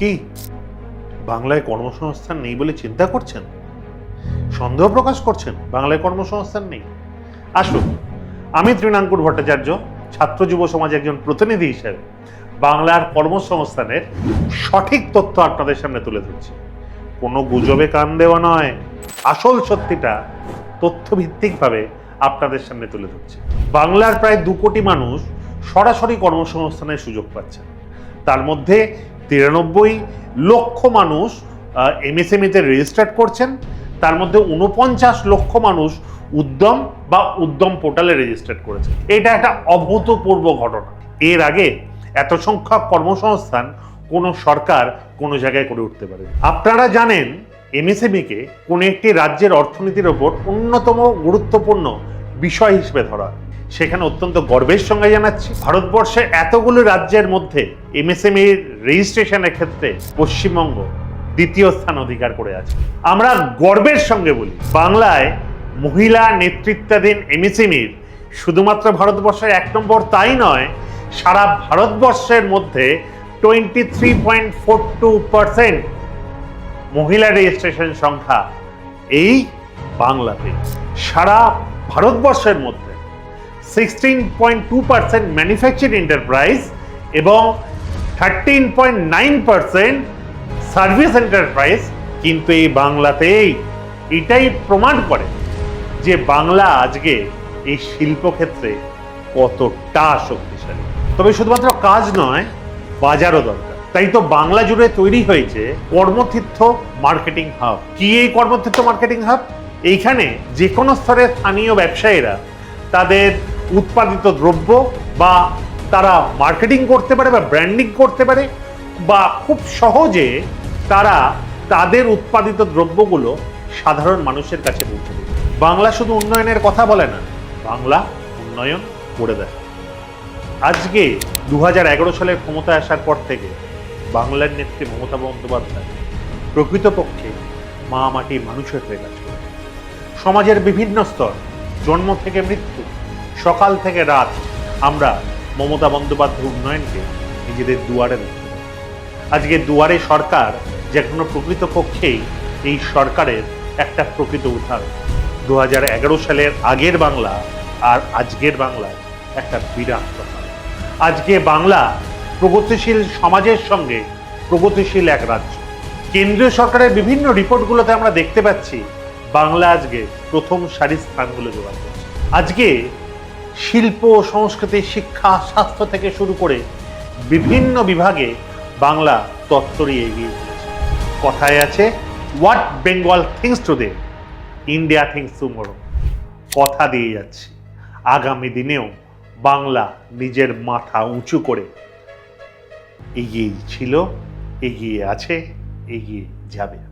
কি? বাংলায় কর্মসংস্থান নেই বলে চিন্তা করছেন? সন্দেহ প্রকাশ করছেন? বাংলায় কর্মসংস্থান নেই? আসুন, আমি তৃণাঙ্কুর ভট্টাচার্য, ছাত্র যুব সমাজ একজন প্রতিনিধি হিসেবে বাংলার কর্মসংস্থানের সঠিক তথ্য আপনাদের সামনে তুলে ধরছি। কোনো গুজবে কান দেওয়া নয়। আসল সত্যিটা তথ্যভিত্তিকভাবে আপনাদের সামনে তুলে ধরছি। বাংলার প্রায় দু কোটি মানুষ সরাসরি কর্মসংস্থানের সুযোগ পাচ্ছেন। তার মধ্যে তিরানব্বই লক্ষ মানুষ এমএসএমইতে রেজিস্টার্ড করছেন। তার মধ্যে উনপঞ্চাশ লক্ষ মানুষ উদ্যম বা উদ্যম পোর্টালে রেজিস্টার্ড করেছে। এটা একটা অভূতপূর্ব ঘটনা। এর আগে এত সংখ্যক কর্মসংস্থান কোনো সরকার কোনো জায়গায় করে উঠতে পারে। আপনারা জানেন এমএসএমইকে কোনো একটি রাজ্যের অর্থনীতির ওপর অন্যতম গুরুত্বপূর্ণ বিষয় হিসেবে ধরা হয়। সেখানে অত্যন্ত গর্বের সঙ্গে জানাচ্ছি ভারতবর্ষের এতগুলো রাজ্যের মধ্যে এমএসএমইর রেজিস্ট্রেশনের ক্ষেত্রে পশ্চিমবঙ্গ দ্বিতীয় স্থান অধিকার করে আছে। আমরা গর্বের সঙ্গে বলি, বাংলায় মহিলা নেতৃত্বাধীন এমএসএমইর শুধুমাত্র ভারতবর্ষের এক নম্বর তাই নয়, সারা ভারতবর্ষের মধ্যে twenty three point four two percent মহিলা রেজিস্ট্রেশন সংখ্যা এই বাংলাতে। সারা ভারতবর্ষের মধ্যে sixteen point two percent manufacturing enterprise এবং thirteen point nine percent service enterprise কিন্তু এই বাংলাতেই এটাই প্রমাণ করে যে বাংলা আজকে এই শিল্পক্ষেত্রে কতটা শক্তিশালী। তবে শুধুমাত্র কাজ নয়, বাজারও দরকার। তাই তো বাংলা জুড়ে তৈরি হয়েছে কর্মতীর্থ মার্কেটিং হাব। কি এই কর্মতীর্থ মার্কেটিং হাব? এইখানে যে কোনো স্তরের স্থানীয় ব্যবসায়ীরা তাদের উৎপাদিত দ্রব্য বা তারা মার্কেটিং করতে পারে বা ব্র্যান্ডিং করতে পারে বা খুব সহজে তারা তাদের উৎপাদিত দ্রব্যগুলো সাধারণ মানুষের কাছে পৌঁছে দেবে। বাংলা শুধু উন্নয়নের কথা বলে না, বাংলা উন্নয়ন করে দেয়। আজকে দু হাজার এগারো সালের ক্ষমতায় আসার পর থেকে বাংলার নেত্রী মমতা বন্দ্যোপাধ্যায় প্রকৃতপক্ষে মা মাটি মানুষের হয়ে কাজ করে সমাজের বিভিন্ন স্তর, জন্ম থেকে মৃত্যু সকাল থেকে রাত আমরা মমতা বন্দ্যোপাধ্যায় উন্নয়নকে নিজেদের দুয়ারে পারি। আজকে দুয়ারে সরকার যে কোনো প্রকৃতপক্ষেই এই সরকারের একটা প্রকৃত উদাহরণ। দু হাজার এগারো সালের আগের বাংলা আর আজকের বাংলার একটা বিরাট তফাৎ আজকে বাংলা প্রগতিশীল সমাজের সঙ্গে প্রগতিশীল এক রাজ্য। কেন্দ্রীয় সরকারের বিভিন্ন রিপোর্টগুলোতে আমরা দেখতে পাচ্ছি বাংলা আজকে প্রথম সারির স্থানগুলো জোগাড় করছে। আজকে শিল্প, সংস্কৃতি, শিক্ষা, স্বাস্থ্য থেকে শুরু করে বিভিন্ন বিভাগে বাংলা তত্তরই এগিয়ে চলেছে। কথায় আছে what Bengal thinks today India thinks to tomorrow কথা দিয়ে যাচ্ছি। আগামী দিনেও বাংলা নিজের মাথা উঁচু করে এগিয়ে ছিল, এগিয়ে আছে, এগিয়ে যাবে।